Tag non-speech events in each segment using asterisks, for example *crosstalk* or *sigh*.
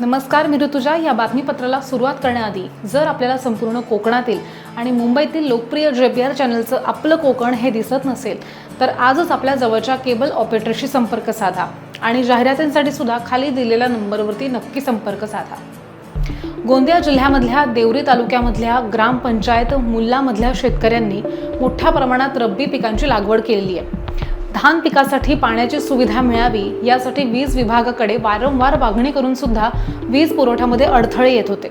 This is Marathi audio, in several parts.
नमस्कार मी ऋतुजा. या बातमीपत्राला सुरुवात करण्याआधी जर आपल्याला संपूर्ण कोकणातील आणि मुंबईतील लोकप्रिय जेपीआर चॅनलचं आपलं कोकण हे दिसत नसेल तर आजच आपल्या जवळच्या केबल ऑपरेटरशी संपर्क साधा आणि जाहिरातींसाठी सुद्धा खाली दिलेल्या नंबरवरती नक्की संपर्क साधा. गोंदिया जिल्ह्यामधल्या देवरी तालुक्यामधल्या ग्रामपंचायत मुल्लामधल्या शेतकऱ्यांनी मोठ्या प्रमाणात रब्बी पिकांची लागवड केलेली आहे. धान पिकासाठी पाण्याची सुविधा मिळावी यासाठी वीज विभागाकडे वारंवार मागणी करून सुद्धा वीज पुरवठ्यामध्ये अडथळे येत होते.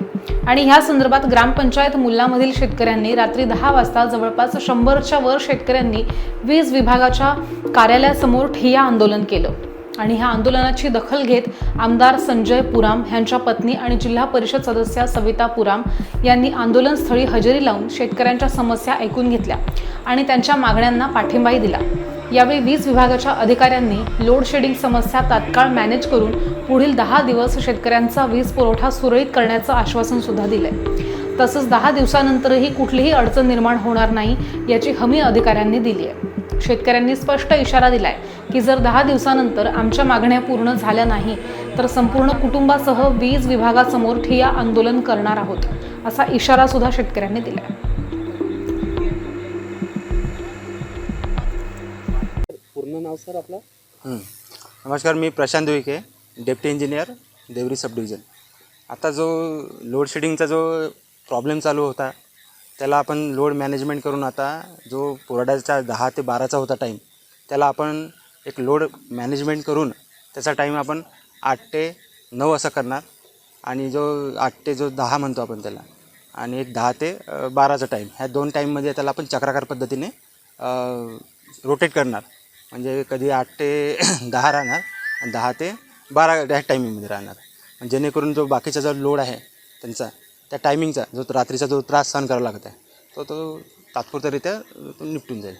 आणि ह्या संदर्भात ग्रामपंचायत मुल्लामधील शेतकऱ्यांनी रात्री दहा वाजता जवळपास शंभरच्या वर शेतकऱ्यांनी वीज विभागाच्या कार्यालयासमोर ठिय्या आंदोलन केलं. आणि ह्या आंदोलनाची दखल घेत आमदार संजय पुराम यांच्या पत्नी आणि जिल्हा परिषद सदस्या सविता पुराम यांनी आंदोलनस्थळी हजेरी लावून शेतकऱ्यांच्या समस्या ऐकून घेतल्या आणि त्यांच्या मागण्यांना पाठिंबाही दिला. यावेळी वीज विभागाच्या अधिकाऱ्यांनी लोड शेडिंग समस्या तात्काळ मॅनेज करून पुढील दहा दिवस शेतकऱ्यांचा वीज पुरवठा सुरळीत करण्याचं आश्वासन सुद्धा दिलंय. तसंच दहा दिवसानंतरही कुठलीही अडचण निर्माण होणार नाही याची हमी अधिकाऱ्यांनी दिली आहे शेतकऱ्यांनी स्पष्ट इशारा दिलाय की जर दहा दिवसानंतर आमच्या मागण्या पूर्ण झाल्या नाही तर संपूर्ण कुटुंबासह वीज विभागासमोर ठिय्या आंदोलन करणार आहोत असा इशारा सुद्धा शेतकऱ्यांनी दिलाय. पूर्ण नाव सर आपलं? हं. नमस्कार मी Prashant Vikhe deputy engineer Deori sub division. आता जो लोड शेडिंगचा जो प्रॉब्लेम चालू होता त्याला आपण लोड मॅनेजमेंट करून आता जो पुरवठ्याचा दहा ते बाराचा होता टाईम त्याला आपण एक लोड मॅनेजमेंट करून त्याचा टाईम आपण आठ ते नऊ असं करणार. आणि जो आठ ते जो दहा म्हणतो आपण त्याला आणि एक दहा ते बाराचा टाईम ह्या दोन टाईममध्ये त्याला आपण चक्राकार पद्धतीने रोटेट करणार. म्हणजे कधी आठ ते *clears throat* दहा राहणार आणि दहा ते बारा ह्या टायमिंगमध्ये राहणार. जेणेकरून जो बाकीचा जो लोड आहे त्यांचा त्या टायमिंगचा जो रात्रीचा जो त्रास सहन करावा लागत आहे तो तो तात्पुरत्यारित्या तो निपटून जाईल.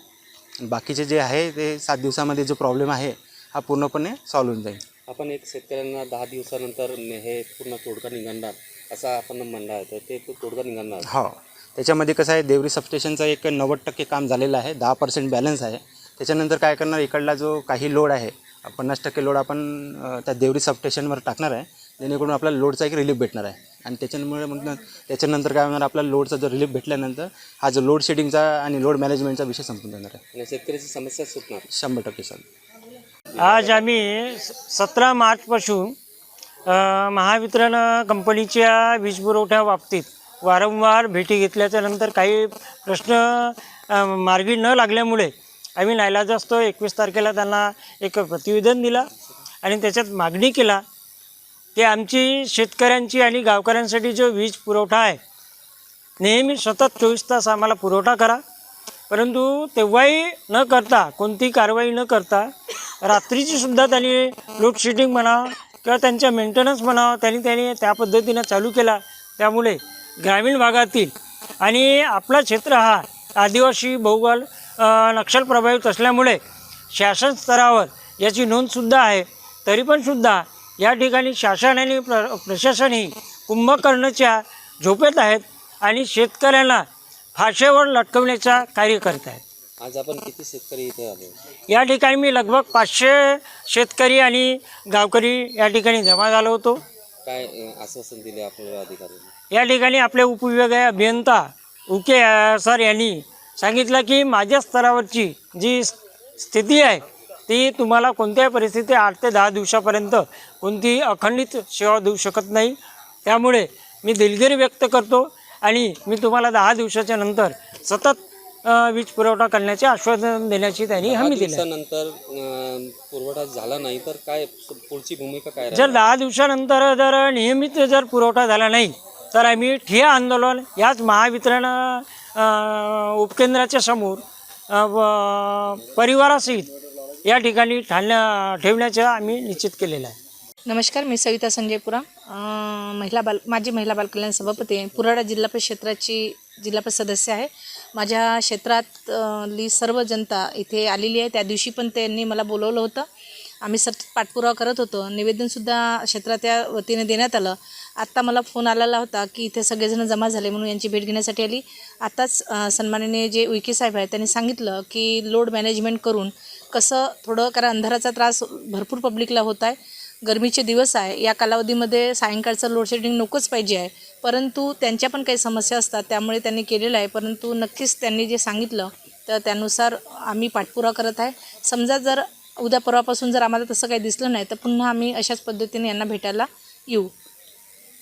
बाकीचे जे आहे ते सात दिवसामध्ये जो प्रॉब्लेम आहे हा पूर्णपणे सॉल्व्ह होऊन जाईल. आपण एक शेतकऱ्यांना दहा दिवसानंतर हे पूर्ण तोडगा निघणार असं आपण म्हणलं आहे. तर ते तोडगा निघणार. हो. त्याच्यामध्ये कसं आहे देवरी सबस्टेशनचं एक नव्वद टक्के काम झालेलं आहे दहा पर्सेंट बॅलन्स आहे. त्याच्यानंतर काय करणार इकडला जो काही लोड आहे पन्नास टक्के लोड आपण त्या देवरी सबस्टेशनवर टाकणार आहे जेणेकरून आपल्याला लोडचा एक रिलीफ भेटणार आहे. आणि त्याच्यामुळे मग त्याच्यानंतर काय होणार आपल्याला लोडचा जो रिलीफ भेटल्यानंतर हा जो लोड शेडिंगचा आणि लोड मॅनेजमेंटचा विषय संपून जाणार आहे. आणि शेतकऱ्याची समस्या सुटणार. शंभर टक्के चालेल आज आम्ही सतरा मार्चपासून महावितरण कंपनीच्या वीज पुरवठ्या बाबतीत वारंवार भेटी घेतल्याच्या नंतर काही प्रश्न मार्गी न लागल्यामुळे आम्ही नाईलाजास्तव एकवीस तारखेला त्यांना एक प्रतिवेदन दिला आणि त्याच्यात मागणी केला की आमची शेतकऱ्यांची आणि गावकऱ्यांसाठी जो वीज पुरवठा आहे नेहमी सतत चोवीस तास आम्हाला पुरवठा करा. परंतु तेव्हाही न करता कोणती कारवाई न करता रात्रीची सुद्धा त्यांनी लोडशेडिंग म्हणा किंवा त्यांच्या मेंटेनन्स म्हणा त्यांनी त्यांनी त्या पद्धतीनं चालू केला. त्यामुळे ग्रामीण भागातील आणि आपला क्षेत्र हा आदिवासी बहुगल नक्षल प्रभावित असल्यामुळे शासन स्तरावर याची नोंदसुद्धा आहे. तरी पण सुद्धा या ठिकाणी शासन आणि प्र प्रशासनही कुंभकर्णच्या झोपेत आहेत आणि शेतकऱ्यांना फाशेवर लटकवण्याचा कार्य करत आहेत. आज आपण किती शेतकरी इथे आले? या ठिकाणी मी लगभग पाचशे शेतकरी आणि गावकरी या ठिकाणी जमा झालो होतो. काय अं, आश्वासन दिले आपल्याला अधिकाऱ्यांनी? या ठिकाणी आपले उपविभागीय अभियंता उके सर यांनी सांगितलं की माझ्या स्तरावरची जी स- स्थिती आहे ती तुम्हाला कोणत्याही परिस्थिती आठ ते दहा दिवसापर्यंत कोणतीही अखंडित सेवा देऊ शकत नाही. त्यामुळे मी दिलगिरी व्यक्त करतो आणि मी तुम्हाला दहा दिवसाच्या नंतर सतत वीज पुरवठा करण्याचे आश्वासन देण्याची त्यांनी हमी दिली. अं, पुरवठा झाला नाही तर काय पुढची भूमिका काय जर दहा दिवसानंतर जर नियमित जर पुरवठा झाला नाही तर आम्ही ठिया आंदोलन याच महावितरण उपकेंद्राच्या समोर परिवारासहित या ठिकाणी ठाण्या ठेवण्याचं आम्ही निश्चित केलेलं आहे. नमस्कार मी सविता संजयपुरा महिला बाल माझी महिला बालकल्याण सभापती आहे. पुराडा जिल्हा परिषद क्षेत्राची जिल्हा परिषद सदस्य आहे. माझ्या क्षेत्रात ली सर्व जनता इथे आलेली आहे. त्या दिवशी पण त्यांनी मला बोलवलं होतं. आम्ही सतत पाठपुरावा करत होतो. निवेदनसुद्धा क्षेत्राच्या वतीने देण्यात आलं. आत्ता मला फोन आलेला होता की इथे सगळेजण जमा झाले म्हणून यांची भेट घेण्यासाठी आली. आत्ताच सन्मानाने सन्माननीय जे उईके साहेब आहेत त्यांनी सांगितलं की लोड मॅनेजमेंट करून कसं थोडं कारण अंधाराचा त्रास भरपूर पब्लिकला होत आहे. गरमीचे दिवस आहे. या कालावधीमध्ये सायंकाळचं लोडशेडिंग नकोच पाहिजे आहे. परंतु त्यांच्या पण काही समस्या असतात. त्यामुळे त्यांनी केलेलं आहे. परंतु नक्कीच त्यांनी जे सांगितलं तर त्यानुसार आम्ही पाठपुरावा करत आहे. समजा जर उद्या परवापासून जर आम्हाला तसं काही दिसलं नाही तर पुन्हा आम्ही अशाच पद्धतीने यांना भेटायला येऊ.